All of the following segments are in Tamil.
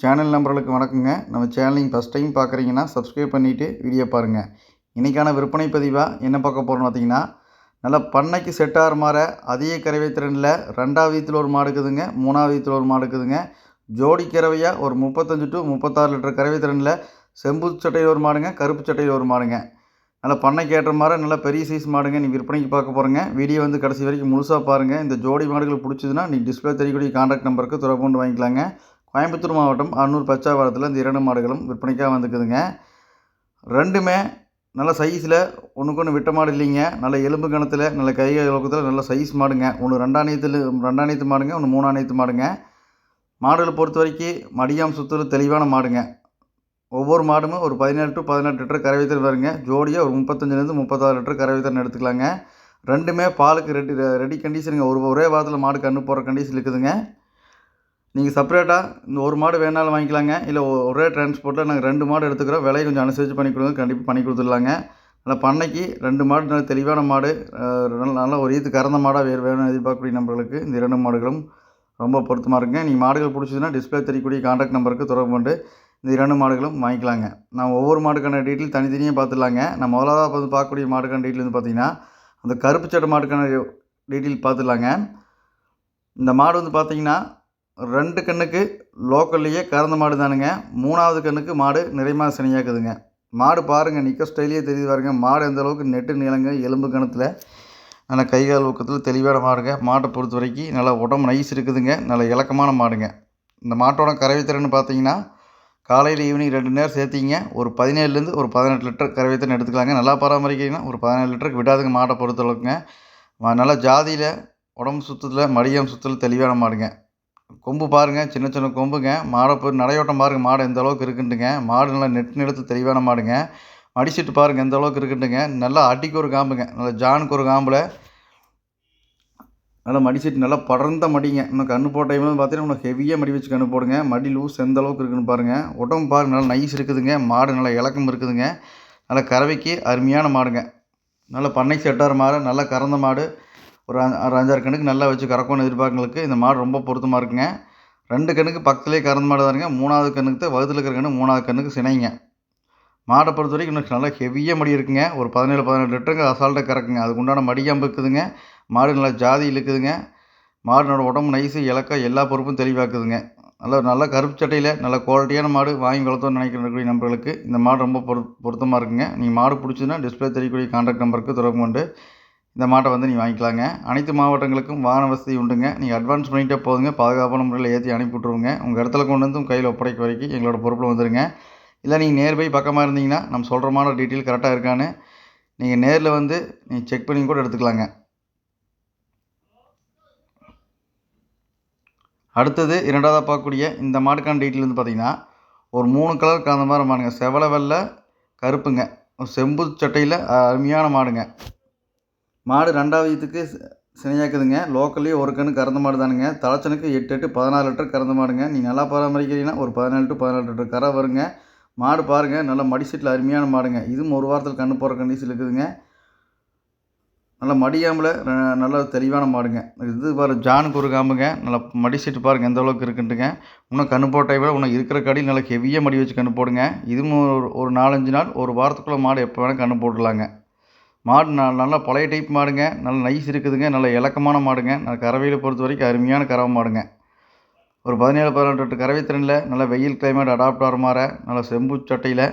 சேனல் நம்பர்களுக்கு வணக்கங்க. நம்ம சேனலிங் ஃபஸ்ட் டைம் பார்க்குறீங்கன்னா சப்ஸ்கிரைப் பண்ணிவிட்டு வீடியோ பாருங்கள் இன்றைக்கான விற்பனை பதிவாக என்ன பார்க்க போகிறோம்னு பார்த்தீங்கன்னா நல்லா பண்ணைக்கு செட் ஆகிற மாதிரி அதிக கறவை திறனில் ரெண்டாவது வீதத்தில் ஒரு மாடு இருக்குதுங்க மூணாவது வீதத்தில் ஒரு மாடு இருக்குதுங்க. ஜோடி கறவையாக ஒரு முப்பத்தஞ்சு டு முப்பத்தாறு லிட்டர் கறவை திறனில் செம்பு சட்டையில் ஒரு மாடுங்க கருப்பு சட்டையில் ஒரு மாடுங்க. நல்லா பண்ணைக்கு ஏற்ற மாதிரி நல்லா பெரிய சைஸ் மாடுங்க நீ விற்பனைக்கு பார்க்க போகிறேங்க வீடியோ வந்து கடைசி வரைக்கும் முழுசாக பாருங்கள் இந்த ஜோடி மாடுகள் பிடிச்சதுன்னா நீ டிஸ்பிளே தெரியக்கூடிய கான்டாக்ட் நம்பருக்கு தொடர்பு கொண்டு வாங்கிக்கலாங்க. கோயம்புத்தூர் மாவட்டம் அன்னூர் பச்சாவரத்தில் இந்த இரண்டு மாடுகளும் விற்பனைக்காக வந்துக்குதுங்க ரெண்டுமே நல்ல சைஸில் ஒன்றுக்கு ஒன்று விட்ட மாடு இல்லைங்க. நல்ல எலும்பு கணத்தில் நல்ல கை லோக்கத்தில் நல்ல சைஸ் மாடுங்க. ஒன்று ரெண்டாணியத்தில் ரெண்டாணியத்து மாடுங்க ஒன்று மூணாணியத்து மாடுங்க. மாடுகளை பொறுத்த வரைக்கும் மடியாம் சுத்தல் தெளிவான மாடுங்க. ஒவ்வொரு மாடுமே ஒரு பதினேழு டு பதினெட்டு லிட்டர் கரை வைத்தல் வருங்க. ஜோடியாக ஒரு முப்பத்தஞ்சிலேருந்து முப்பத்தாறு லிட்டர் கரை வைத்தல் எடுத்துக்கலாங்க. ரெண்டுமே பாலுக்கு ரெடி ரெடி கண்டிஷனுங்க ஒரு ஒரே வாரத்தில் மாடு கன்று போடுற கண்டிஷன் இருக்குதுங்க. நீங்கள் செப்பரேட்டாக இந்த ஒரு மாடு வேணாலும் வாங்கிக்கலாங்க. இல்லை ஒரே டிரான்ஸ்போர்ட்டில் நாங்கள் ரெண்டு மாடு எடுத்துக்கிறோம். விலையை கொஞ்சம் அனுசரித்து பண்ணி கொடுங்க. கண்டிப்பாக பண்ணி கொடுத்துடலாங்க. நல்லா பண்ணைக்கு ரெண்டு மாடு நல்ல தெளிவான மாடு நல்ல நல்ல ஒரு ஈத்து கறந்த மாடாக வேறு வேணும் எதிர்பார்க்கக்கூடிய நம்பர்களுக்கு இந்த இரண்டு மாடுகளும் ரொம்ப பொருத்தமாக இருக்குங்க. நீங்கள் மாடுகள் பிடிச்சதுன்னா டிஸ்பிளே தெரியக்கூடிய காண்டாக்ட் நம்பருக்கு தொடர்பு கொண்டு இந்த இரண்டு மாடுகளும் வாங்கிக்கலாங்க. நான் ஒவ்வொரு மாடுக்கான டீட்டெயில் தனித்தனியாக பார்த்துடலாங்க. நான் முதலாவது வந்து பார்க்கக்கூடிய மாடுக்கான டீட்டெயில் வந்து பார்த்தீங்கன்னா அந்த கருப்பு சட்டை மாடுக்கான டீட்டெயில் பார்த்துடலாங்க. இந்த மாடு வந்து பார்த்தீங்கன்னா ரெண்டு கண்ணுக்கு லோக்கல்லையே கறந்த மாடு தானுங்க. மூணாவது கண்ணுக்கு மாடு நிறையமாக சனியாக்குதுங்க மாடு பாருங்கள் நிற்க ஸ்டைலே தெரியுது பாருங்க. மாடு எந்த அளவுக்கு நெட்டு நீளங்க எலும்பு கணத்தில். ஆனால் கை கால் ஊக்கத்தில் தெளிவான மாடுங்க. மாட்டை பொறுத்த வரைக்கும் நல்லா உடம்பு நைஸ் இருக்குதுங்க. நல்ல இலக்கமான மாடுங்க. இந்த மாட்டோட கறவை பார்த்தீங்கன்னா காலையில் ஈவினிங் ரெண்டு நேரம் சேர்த்திங்க ஒரு பதினேழுலேருந்து ஒரு பதினெட்டு லிட்டர் கறவை எடுத்துக்கலாங்க. நல்லா பராமரிக்கிறீங்கன்னா ஒரு பதினேழு லிட்டருக்கு விடாதுங்க மாட்டை பொறுத்தளவுக்குங்க நல்லா ஜாதியில் உடம்பு சுத்தத்தில் மடியம் சுத்தத்தில் தெளிவான மாடுங்க. கொம்பு பாருங்கள் சின்ன சின்ன கொம்புங்க. மாடை போய் நடையோட்டம் பாருங்கள் மாடு எந்த அளவுக்கு இருக்குன்ட்டுங்க. மாடு நல்லா நெட் நிலத்து தெளிவான மாடுங்க. மடிச்சிட்டு பாருங்கள் எந்த அளவுக்கு இருக்குன்ட்டுங்க. நல்லா அடிக்கு ஒரு காம்புங்க. நல்லா ஜானுக்கு ஒரு காம்பில். நல்லா மடிச்சிட்டு நல்லா படர்ந்த மடிங்க. இன்னும் கண்ணு போட்ட டைமில் பார்த்தீங்கன்னா இன்னும் ஹெவியாக மடி வச்சு கண்ணு போடுங்க. மடி லூஸ் எந்த அளவுக்கு இருக்குன்னு பாருங்கள் உடம்பு பாருங்க நல்லா நைஸ் இருக்குதுங்க. மாடு நல்லா இலக்கம் இருக்குதுங்க. நல்லா கறவைக்கு அருமையான மாடுங்க. நல்லா பண்ணை செட்டார் மாடு நல்லா கறந்த மாடு. ஒரு ஒரு அஞ்சாறு கணக்கு நல்லா வச்சு கறக்கணும்னு எதிர்பார்க்கங்களுக்கு இந்த மாடு ரொம்ப பொருத்தமாக இருக்குங்க. ரெண்டு கண்ணுக்கு பக்கத்துலேயே கறந்த மாடு தானுங்க மூணாவது கண்ணுக்கு தான் வகுத்தில் இருக்கிற கண்ணு மூணாவது கண்ணுக்கு சினைங்க. மாடை பொறுத்த வரைக்கும் இன்னும் நல்லா ஹெவியாக மடி இருக்குங்க. ஒரு பதினேழு பதினெட்டு லிட்டருங்க அசால்ட்டாக கறக்குங்க. அதுக்கு உண்டான மடியாம்பு இருக்குதுங்க. மாடு நல்லா ஜாதி இழுக்குதுங்க. மாடினோட உடம்பு நைஸு இலக்க எல்லா பொறுப்பும் தெளிவாக்குதுங்க. நல்லா நல்ல கருப்பு சட்டையில் நல்ல குவாலிட்டியான மாடு வாங்கி வளர்த்தோன்னு நினைக்கிற நம்பர்களுக்கு இந்த மாடு ரொம்ப பொரு பொருத்தமாக இருக்குங்க. நீங்கள் மாடு பிடிச்சதுன்னா டிஸ்பிளே தெரியக்கூடிய கான்டாக்ட் நம்பருக்கு தொடர்பு கொண்டு இந்த மாட்டை வந்து நீங்கள் வாங்கிக்கலாங்க. அனைத்து மாவட்டங்களுக்கும் வாகன வசதி உண்டுங்க. நீங்கள் அட்வான்ஸ் பண்ணிகிட்டே போதுங்க. பாதுகாப்பான முறையில் ஏற்றி அனுப்பி விட்ருவோங்க உங்கள் இடத்துல கொண்டு வந்து கையில் ஒப்படைக்க வரைக்கும் எங்களோட பொறுப்பில் வந்துடுங்க இல்லை நீங்கள் நேர் போய் பக்கமாக இருந்தீங்கன்னா நம்ம சொல்கிற மாதிரி டீட்டெயில் கரெக்டாக இருக்கான்னு நீங்கள் நேரில் வந்து நீங்கள் செக் பண்ணி கூட எடுத்துக்கலாங்க. அடுத்தது இரண்டாவதாக பார்க்கக்கூடிய இந்த மாட்டுக்கான டீட்டெயில் வந்து பார்த்திங்கன்னா ஒரு மூணு கலர் கலந்த மாதிரி மாடுங்க. செவலை வெள்ளை கருப்புங்க. செம்பு சட்டையில் அருமையான மாடுங்க. மாடு ரெண்டாவது இதுக்கு சினையாக்குதுங்க. லோக்கல்லேயே ஒரு கன்று கறந்த மாடு தானுங்க. தலைச்சனுக்கு எட்டு எட்டு பதினாலு லிட்டர் கறந்த மாடுங்க. நீங்கள் நல்லா பராமரிக்கிறீங்கன்னா ஒரு பதினாலு டு பதினாலு லிட்டர் கரை வருங்க. மாடு பாருங்கள் நல்லா மடிசீட்டில் அருமையான மாடுங்க. இதுவும் ஒரு வாரத்தில் கன்று போகிற கண்டிஷன் இருக்குதுங்க. நல்லா மடியாமல் நல்லா தெளிவான மாடுங்க. இது பாரு ஜானுக்கு ஒரு காம்புங்க. நல்லா மடிசீட்டு பாருங்கள் எந்த அளவுக்கு இருக்குன்ட்டுங்க. இன்னும் கன்று போட்டை விட இன்னும் இருக்கிற கடையில் நல்லா ஹெவியாக மடி வச்சு கன்று போடுங்க. இதுவும் ஒரு ஒரு நாலஞ்சு நாள் ஒரு வாரத்துக்குள்ளே மாடு எப்போ வேணால் கன்று போட்டுடலாங்க. மாடு ந நல்லா பழைய டைப் மாடுங்க. நல்ல நைஸ் இருக்குதுங்க. நல்ல இலக்கமான மாடுங்க. நல்ல கறவையில் பொறுத்த வரைக்கும் அருமையான கறவை மாடுங்க. ஒரு பதினேழு பதினெட்டு எட்டு கறவை திறனில் நல்ல வெயில் கிளைமேட் அடாப்ட் ஆகிற மாதிரி நல்ல செம்பு சட்டையில்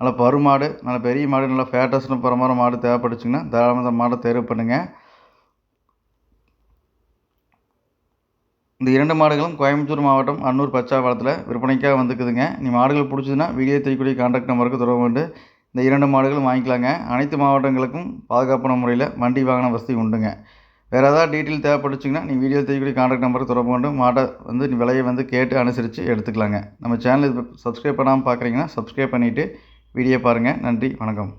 நல்ல பருமாடு நல்ல பெரிய மாடு நல்ல ஃபேட்டஸ்னு போகிற மாதிரி மாடு தேவைப்பட்டுச்சுங்கன்னா தாராளமாக இந்த மாடை தேர்வு பண்ணுங்கள் இந்த இரண்டு மாடுகளும் கோயம்புத்தூர் மாவட்டம் அன்னூர் பச்சாவளத்தில் விற்பனைக்காக வந்துக்குதுங்க. நீ மாடுகள் பிடிச்சதுன்னா வீடியோ தைக்கூடிய கான்டாக்ட் நம்பருக்கு தொடர்பு கொண்டு இந்த இரண்டு மாடுகளும் வாங்கிக்கலாங்க. அனைத்து மாவட்டங்களுக்கும் பாதுகாப்பான முறையில் வண்டி வாகன வசதி உண்டுங்க. வேறு ஏதாவது டீட்டெயில் தேவைப்பட்டுச்சிங்கன்னா நீ வீடியோ தெரியக்கூடிய கான்டாக்ட் நம்பருக்கு தொடர்பு கொண்டு மாட்டை வந்து நீ விலையை வந்து கேட்டு அனுசரித்து எடுத்துக்கலாங்க. நம்ம சேனல் இது சப்ஸ்கிரைப் பண்ணாமல் பார்க்குறீங்கன்னா சப்ஸ்கிரைப் பண்ணிவிட்டு வீடியோ பாருங்கள் நன்றி வணக்கம்.